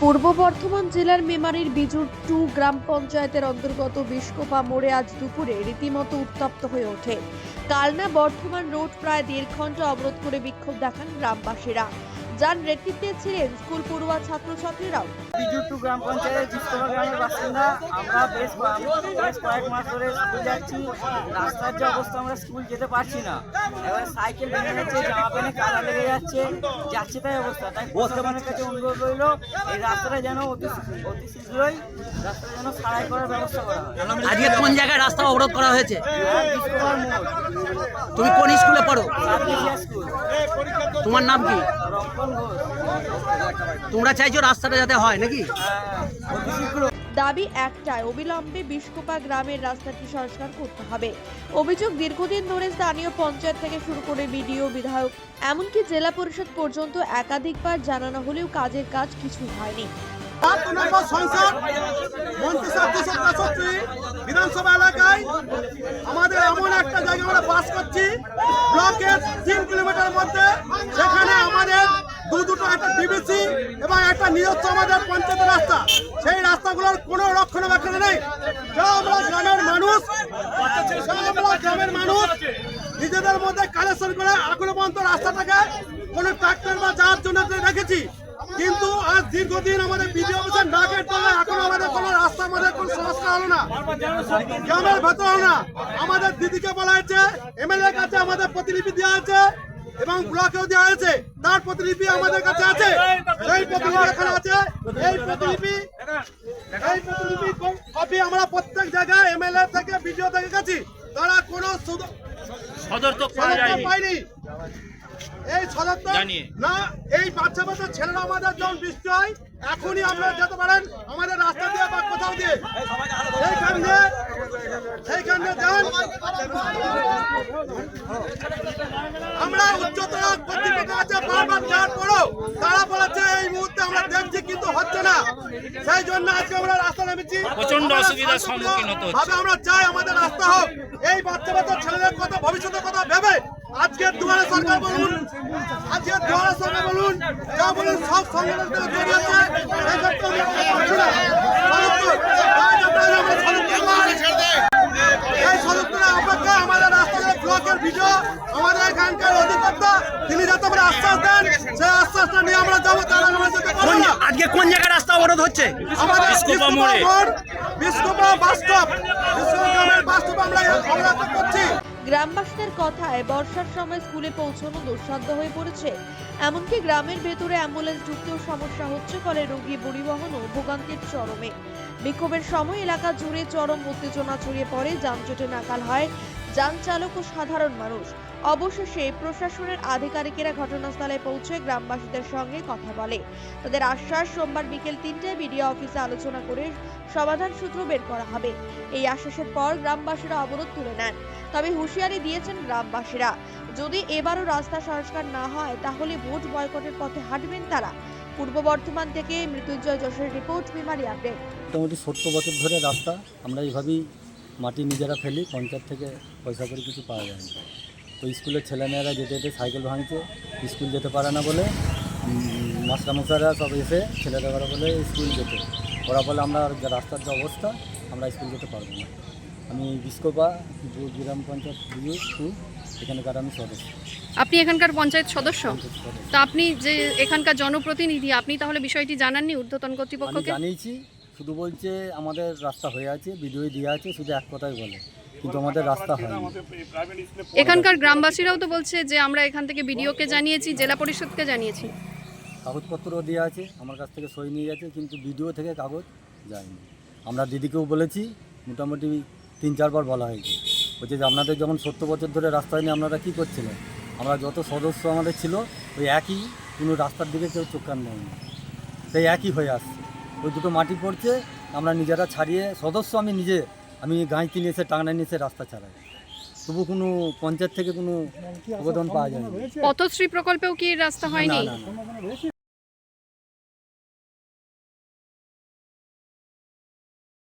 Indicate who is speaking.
Speaker 1: পূর্ব বর্ধমান জেলার মেমারির বিজুর two gram পঞ্চায়েতের অন্তর্গত বিষ্কোপা মোড়ে আজ দুপুরে রীতিমতো উত্তপ্ত হয়ে ওঠে। কালনা বর্ধমান রোড প্রায় দেড় ঘণ্টা অবরোধ করে বিক্ষোভ দেখান গ্রামবাসীরা। যার নেতৃত্বে ছিলেন স্কুল পড়ুয়া ছাত্রছাত্রীরাও।
Speaker 2: বিজু গ্রাম পঞ্চায়েত বিস্তবা গ্রামের বাসিন্দা আমরা বেশ বেশ কয়েক মাস ধরে স্কুল যাচ্ছি। রাস্তার যে অবস্থা আমরা স্কুল যেতে পারছি না। এবার সাইকেল ভেঙে যাচ্ছে জামা প্যান্টে কাদা লেগে যাচ্ছে যাচ্ছে তাই অবস্থা। তাই প্রশাসনের কাছে অনুরোধ রইল এই রাস্তাটা যেন অতি অতি শীঘ্রই রাস্তাটা যেন সারাই করার ব্যবস্থা করা হয়।
Speaker 3: আজকে কোন জায়গায় রাস্তা অবরোধ করা হয়েছে? তুমি কোন স্কুলে পড়ো?
Speaker 2: স্কুল।
Speaker 3: তোমার নাম কি? তোমরা চাইছো রাস্তাটা যাতে হয় নাকি?
Speaker 1: দাবি একটাই অবিলম্বে বিষ্কোপা গ্রামের রাস্তাটি সংস্কার করতে হবে। অভিযোগ দীর্ঘদিন ধরে স্থানীয় পঞ্চায়েত থেকে শুরু করে বিডিও বিধায়ক এমনকি জেলা পরিষদ পর্যন্ত একাধিকবার জানানো হলেও কাজের কাজ কিছুই হয়নি।
Speaker 4: সংসদ বিধানসভা এলাকায় আমাদের এমন একটা জায়গা আমরা বাস করছি ব্লকের তিন কিলোমিটার মধ্যে সেখানে আমাদের দুটো, একটা ডিবিসি এবং একটা নিজস্ব আমাদের পঞ্চায়েতের রাস্তা। সেই রাস্তাগুলোর কোনো রক্ষণাবেক্ষণ নেই। যা আমরা গ্রামের মানুষ আমরা গ্রামের মানুষ নিজেদের মধ্যে কালেকশন করে এখনও পর্যন্ত রাস্তাটাকে কোনো ট্রাক্টর বা যাওয়ার জন্য রেখেছি। কিন্তু আজ দীর্ঘদিন আমাদের বিধি অফিসের ডাকের তলায় এখন আমাদের কোনো রাস্তা, আমাদের কোনো সংস্কার হলো না। গ্রামের ভেতর হলো না। আমাদের দিদিকে বলা হয়েছে এমএলএ কাছে আমাদের প্রতিলিপি দেওয়া আছে এবং ব্লকেও দেওয়া হয়েছে। তার প্রতিলিপি আমাদের কাছে আছে। এই প্রতিলিপি এখানে আছে। এই প্রতিলিপি এই প্রতিলিপি কপি আমরা প্রত্যেক জায়গায় এমএলএ থেকে বিডিও থেকে গেছি। তারা কোনো
Speaker 5: সদর্থক
Speaker 4: পাইনি এই সদর্থক না এই বাচ্চা বাচ্চা ছেলেরা আমাদের যখন বৃষ্টি হয় এখনই আপনারা যেতে পারেন আমাদের রাস্তা দিয়ে বা কোথাও দিয়ে। সেইখান দিয়ে সেইখান দিয়ে যান। উচ্চতর কর্তৃপক্ষ আছে বারবার যাওয়ার পরও তারা বলেছে এই মুহূর্তে আমরা দেখছি কিন্তু হচ্ছে না। সেই জন্য আজকে আমরা রাস্তা নেমেছি।
Speaker 5: প্রচণ্ড
Speaker 4: আমরা
Speaker 5: অসুবিধার সম্মুখীন হতে হচ্ছে।
Speaker 4: আমরা চাই আমাদের রাস্তা হোক। এই বাচ্চা বাচ্চা ছেলেদের কথা ভবিষ্যতের কথা ভেবে আজকের দুয়ারে সরকার বলুন আজকের দুয়ারে সরকার বলুন যা বলুন সব সংগঠন জড়িয়েছে এই ক্ষেত্রে আমরা কিছু পাচ্ছি না। সদুত্তর, তাই যাতে আমরা সদুত্তর পাই। এই সদুত্তরের অপেক্ষায় আমাদের রাস্তাঘাট ব্লকের ভিডিও আমাদের তিনি যাতে আমরা আশ্বাস দেন সেই আশ্বাসটা নিয়ে আমরা যাব তার আমরা যেতে পারব না।
Speaker 3: আজকে কোন জায়গায় রাস্তা অবরোধ হচ্ছে?
Speaker 4: আমাদের
Speaker 5: বিস্কোপা
Speaker 4: বিস্কোপা
Speaker 5: মোড়,
Speaker 4: বিস্কোপা বাস স্টপ। বিস্কোপা গ্রামের বাস স্টপ আমরা অবরোধ করছি।
Speaker 1: গ্রামবাসীদের কথায় বর্ষার সময় স্কুলে পৌঁছানো দুঃসাধ্য হয়ে পড়েছে। এমনকি গ্রামের ভেতরে অ্যাম্বুলেন্স ঢুকতেও সমস্যা হচ্ছে ফলে রোগী পরিবহন ও ভোগান্তির চরমে। বিক্ষোভের সময় এলাকা জুড়ে চরম উত্তেজনা ছড়িয়ে পড়ে যানজটে নাকাল হয় যান চালক ও সাধারণ মানুষ। অবশেষে প্রশাসনের আধিকারিকেরা ঘটনাস্থলে পৌঁছে গ্রামবাসীদের সঙ্গে কথা বলে। তাদের আশ্বাস, সোমবার বিকেল তিনটায় বিডিও অফিসে আলোচনা করে সমাধান সূত্র বের করা হবে। এই আশ্বাসের পর গ্রামবাসীরা অবরোধ তুলে নেন। তবে হুঁশিয়ারি দিয়েছেন গ্রামবাসীরা। যদি এবারও রাস্তা সংস্কার না হয়, তাহলে ভোট বয়কটের পথে হাঁটবেন তারা। পূর্ব বর্ধমান থেকে মৃত্যুঞ্জয় যশের রিপোর্ট, বিমারি আপডেট।
Speaker 6: মোটামুটি সত্তর বছর ধরে রাস্তা। আমরা এইভাবেই মাটি নিজেরা ফেলি, পঞ্চায়েত থেকে পয়সা করে কিছু পাওয়া যায় না তো স্কুলের ছেলেমেয়েরা যেতে যেতে সাইকেল ভাঙছে স্কুল যেতে পারে না বলে মাস্টারমশাইরা সব এসে ছেলেরা ওরা বলে স্কুল যেতে। ওরা বলে আমরা যে রাস্তার যে অবস্থা আমরা স্কুল যেতে পারব না। আমি বিস্কোপা গ্রাম পঞ্চায়েত টু এখানকার আমি সদস্য।
Speaker 7: আপনি এখানকার পঞ্চায়েত সদস্য? তা আপনি যে এখানকার জনপ্রতিনিধি আপনি তাহলে বিষয়টি জানাননি ঊর্ধ্বতন কর্তৃপক্ষকে?
Speaker 6: জানিয়েছি শুধু বলছে আমাদের রাস্তা হয়ে আছে ভিডিও দিয়ে আছে শুধু এক কথাই বলে। কিন্তু আমাদের রাস্তা হয়নি।
Speaker 7: এখানকার গ্রামবাসীরাও তো বলছে যে আমরা এখান থেকে বিডিওকে জানিয়েছি জেলা পরিষদকে জানিয়েছি।
Speaker 6: কাগজপত্র দেওয়া আছে আমার কাছ থেকে সই নিয়ে গেছে কিন্তু ভিডিও থেকে কাগজ যায়নি। আমরা দিদিকেও বলেছি মোটামুটি তিন চারবার বলা হয়েছে। বলছে যে আপনাদের যখন সত্তর বছর ধরে রাস্তা হয়নি আপনারা কী করছিলেন? আমরা যত সদস্য আমাদের ছিল ওই একই কোনো রাস্তার দিকে কেউ চোখ কান নেয়নি সেই একই হয়ে আসছে। ওই দুটো মাটি পড়ছে আমরা নিজেরা ছাড়িয়ে সদস্য আমি নিজে আমি গাঁইতি কিনে এসে টাঙনা নিয়ে এসে রাস্তা ছাড়াই তবু কোনো পঞ্চায়েত থেকে কোনো অবদান পাওয়া যায়
Speaker 7: পথশ্রী প্রকল্পেও কি রাস্তা হয়নি?
Speaker 6: না না না।